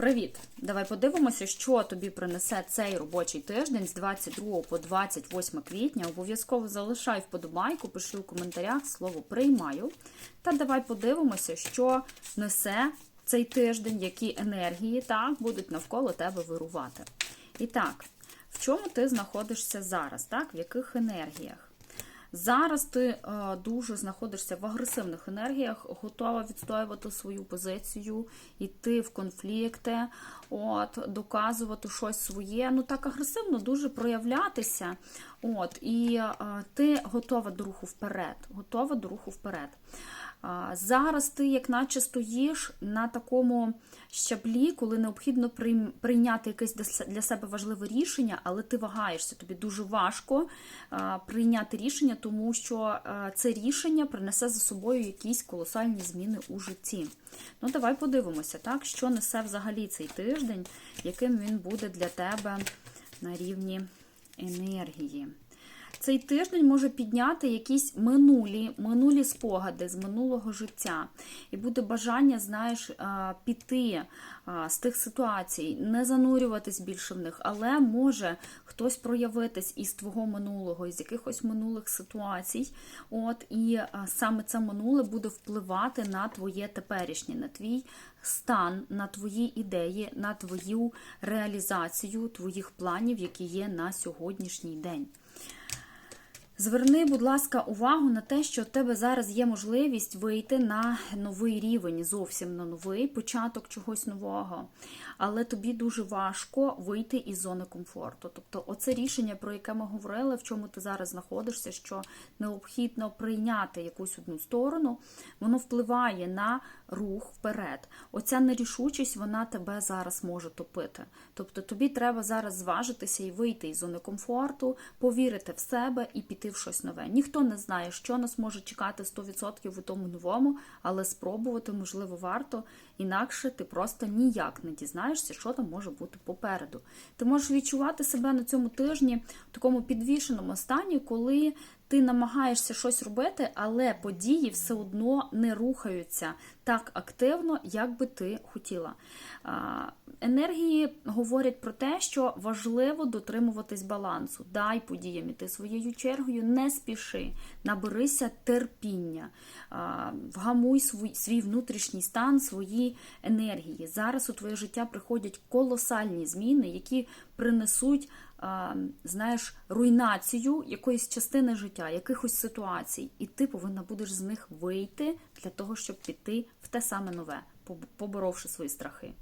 Привіт! Давай подивимося, що тобі принесе цей робочий тиждень з 22 по 28 квітня. Обов'язково залишай вподобайку, пиши у коментарях слово приймаю. Та давай подивимося, що несе цей тиждень, які енергії так, будуть навколо тебе вирувати. І так, в чому ти знаходишся зараз? так? В яких енергіях? Зараз ти е, дуже знаходишся в агресивних енергіях, готова відстоювати свою позицію, йти в конфлікти, от, доказувати щось своє. Ну так агресивно дуже проявлятися. От, І е, ти готова до руху вперед. Готова до руху вперед. А, Зараз ти, як наче, стоїш на такому щаблі, коли необхідно прийняти якесь для себе важливе рішення, але ти вагаєшся. Тобі дуже важко прийняти рішення, тому що це рішення принесе за собою якісь колосальні зміни у житті. Ну, давай подивимося, так, що несе взагалі цей тиждень, яким він буде для тебе на рівні енергії. Цей тиждень може підняти якісь минулі, минулі спогади з минулого життя. І буде бажання, знаєш, піти з тих ситуацій, не занурюватись більше в них, але може хтось проявитись із твого минулого, із якихось минулих ситуацій. От, і саме це минуле буде впливати на твоє теперішнє, на твій стан, на твої ідеї, на твою реалізацію твоїх планів, які є на сьогоднішній день. Зверни, будь ласка, увагу на те, що в тебе зараз є можливість вийти на новий рівень, зовсім на новий початок чогось нового. Але тобі дуже важко вийти із зони комфорту. Тобто, оце рішення, про яке ми говорили, в чому ти зараз знаходишся, що необхідно прийняти якусь одну сторону, воно впливає на рух вперед. Оця нерішучість, вона тебе зараз може топити. Тобто, тобі треба зараз зважитися і вийти із зони комфорту, повірити в себе і піти в щось нове. Ніхто не знає, що нас може чекати 100% у тому новому, але спробувати, можливо, варто. Інакше ти просто ніяк не дізнаєшся, що там може бути попереду. Ти можеш відчувати себе на цьому тижні в такому підвішеному стані, коли ти намагаєшся щось робити, але події все одно не рухаються так активно, як би ти хотіла. Енергії говорять про те, що важливо дотримуватись балансу. Дай подіям іти своєю чергою, не спіши, наберися терпіння, вгамуй свій, свій внутрішній стан, свої енергії. Зараз у твоє життя приходять колосальні зміни, які принесуть знаєш, руйнацію якоїсь частини життя, якихось ситуацій, і ти повинна будеш з них вийти для того, щоб піти в те саме нове, поборовши свої страхи.